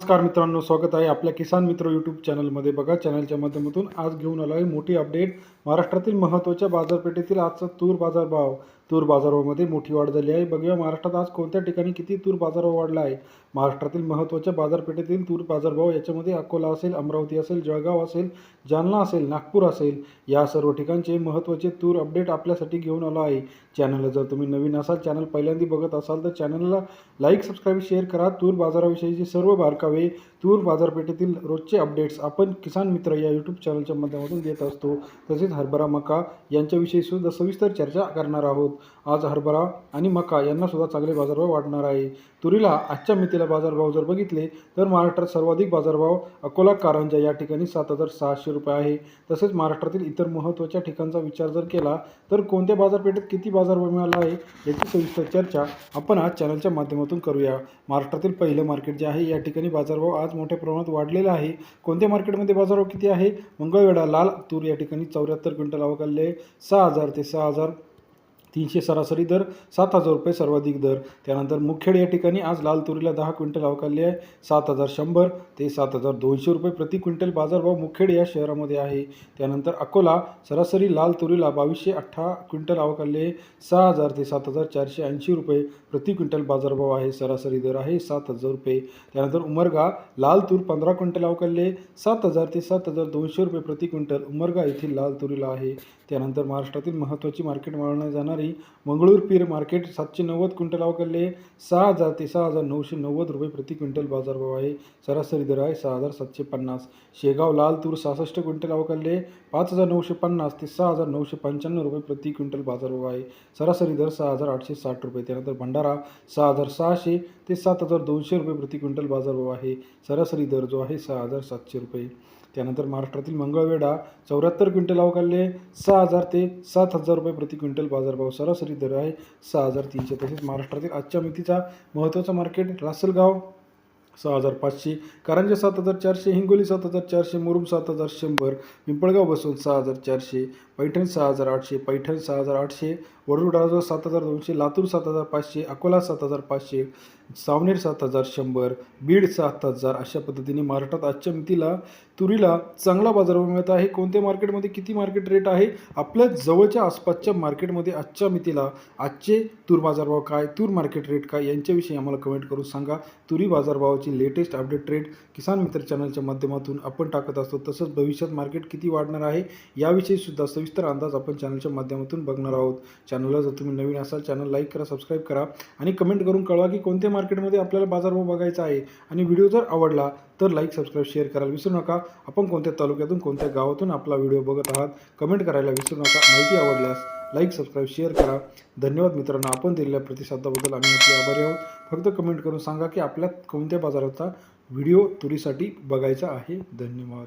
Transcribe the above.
नमस्कार मित्रांनो स्वागत आहे आपल्या किसान मित्र यूट्यूब चॅनलमध्ये. बघा चॅनलच्या माध्यमातून आज घेऊन आलो आहे मोठी अपडेट महाराष्ट्रातील महत्त्वाच्या बाजारपेठेतील आजचा तूर बाजारभाव. तूर बाजारभावामध्ये मोठी वाढ झाली आहे. बघूया महाराष्ट्रात आज कोणत्या ठिकाणी किती तूर बाजारभाव वाढला आहे? महाराष्ट्रातील महत्त्वाच्या बाजारपेठेतील तूर बाजारभाव याच्यामध्ये अकोला असेल अमरावती असेल जळगाव असेल जालना असेल नागपूर असेल या सर्व ठिकाणचे महत्त्वाचे तूर अपडेट आपल्यासाठी घेऊन आलो आहे. चॅनलला जर तुम्ही नवीन असाल चॅनल पहिल्यांदा बघत असाल तर चॅनलला लाईक सबस्क्राईब शेअर करा. तूर बाजाराविषयीचे सर्व बारकावे तूर बाजारपेठेतील रोजचे अपडेट्स आपण किसान मित्र या यूट्यूब चॅनलच्या माध्यमातून देत असतो. तसेच हरभरा मका यांच्याविषयी सुद्धा सविस्तर चर्चा करणार आहोत. आज हरभरा आणि मका यांना सुद्धा चांगले बाजारभाव वाढणार आहे. तुरीला आजच्या मितीला बाजारभाव जर बघितले तर महाराष्ट्रात सर्वाधिक बाजारभाव अकोला कारंजा या ठिकाणी सात हजार सहाशे रुपये आहे. तसेच महाराष्ट्रातील इतर महत्त्वाच्या ठिकाणचा विचार जर केला तर कोणत्या बाजारपेठेत किती बाजारभाव मिळाला आहे याची सविस्तर चर्चा आपण आज चॅनलच्या माध्यमातून करूया. महाराष्ट्रातील पहिलं मार्केट जे आहे या ठिकाणी बाजारभाव आज मोठ्या प्रमाणात वाढलेला आहे. कोणत्या मार्केटमध्ये बाजारभाव किती आहे? मंगळवेढा लाल तूर या ठिकाणी चौऱ्याहत्तर क्विंटल आवकाले सहा हजार ते सहा हजार तीनशे सरासरी दर सात हजार रुपये सर्वाधिक दर. त्यानंतर मुखेड या ठिकाणी आज लाल तुरीला दहा क्विंटल अवकाली आहे. सात हजार शंभर ते सात हजार दोनशे रुपये प्रति क्विंटल बाजारभाव मुखेड या शहरामध्ये आहे. त्यानंतर अकोला सरासरी लाल तुरीला बावीसशे अठ्ठा क्विंटल अवकालले सहा हजार ते सात हजार चारशे ऐंशी रुपये प्रति क्विंटल बाजारभाव आहे. सरासरी दर आहे सात हजार रुपये. त्यानंतर उमरगा लाल तूर पंधरा क्विंटल अवकालले सात हजार ते सात हजार दोनशे रुपये प्रति क्विंटल उमरगा येथील लाल तुरीला आहे. त्यानंतर महाराष्ट्रातील महत्त्वाची मार्केट मानली जाणारी मंगळूर पीर मार्केट सातशे नव्वद क्विंटल अवकालले सहा हजार ते सहा हजार नऊशे नव्वद रुपये प्रति क्विंटल बाजारभाव आहे. सरासरी दर आहे सहा हजार सातशे पन्नास. शेगाव लाल तूर सहासष्ट क्विंटल अवकालले पाच हजार नऊशे पन्नास ते सहा हजार नऊशे पंच्याण्णव रुपये प्रति क्विंटल बाजारभाव आहे. सरासरी दर सहा हजार आठशे साठ रुपये. त्यानंतर भंडारा सहा हजार सहाशे ते सात हजार दोनशे रुपये प्रति क्विंटल बाजारभाव आहे. सरासरी दर जो आहे सहा हजार सातशे रुपये. त्यानंतर महाराष्ट्रातील मंगळवेढा चौऱ्याहत्तर क्विंटल अवकालले सहा हजार ते सात हजार रुपये प्रति क्विंटल बाजारभाव सरासरी दर आहे. सहा हजार तीनशे तसेच महाराष्ट्रातील आजच्या मितीचा महत्त्वाचा मार्केट लासलगाव सहा हजार पाचशे कारंजे सात हजार चारशे हिंगोली सात हजार चारशे मुरुम सात हजार शंभर पिंपळगाव बसवून सहा हजार चारशे पैठण सहा हजार आठशे पैठण सहा हजार आठशे वरुड सात हजार दोनशे लातूर सात हजार पाचशे अकोला सात हजार पाचशे सावनेर सात हजार शंभर बीड सात हजार अशा पद्धतीने महाराष्ट्रात आजच्या मितीला तुरीला चांगला बाजारभाव मिळत आहे. कोणत्या मार्केटमध्ये किती मार्केट रेट आहे? आपल्या जवळच्या आसपासच्या मार्केटमध्ये आजच्या मितीला आजचे तूर बाजारभाव काय? तूर मार्केट रेट काय? यांच्याविषयी आम्हाला कमेंट करून सांगा. तुरी बाजारभावाची लेटेस्ट अपडेट ट्रेड किसान मित्र चॅनलच्या माध्यमातून आपण टाकत असतो. तसंच भविष्यात मार्केट किती वाढणार आहे याविषयी सुद्धा सविस्तर अंदाज आपण चॅनलच्या माध्यमातून बघणार आहोत. चॅनलला जर तुम्ही नवीन असाल चॅनल लाईक करा सबस्क्राईब करा आणि कमेंट करून कळवा की कोणत्या मार्केटमध्ये आपल्याला बाजारभाव बघायचा आहे. आणि व्हिडिओ जर आवडला तर लाईक सबस्क्राईब शेअर करायला विसरू नका. आपण कोणत्या तालुक्यातून कोणत्या गावातून आपला व्हिडिओ बघत आहात कमेंट करायला विसरू नका. माहिती आवडल्यास लाईक सबस्क्राईब शेअर करा. धन्यवाद मित्रांनो. आपण दिलेल्या प्रतिसादाबद्दल आम्ही आपले आभारी आहोत. फक्त कमेंट करून सांगा की आपल्या कोणत्या बाजाराचा व्हिडिओ तुरीसाठी बघायचा आहे. धन्यवाद.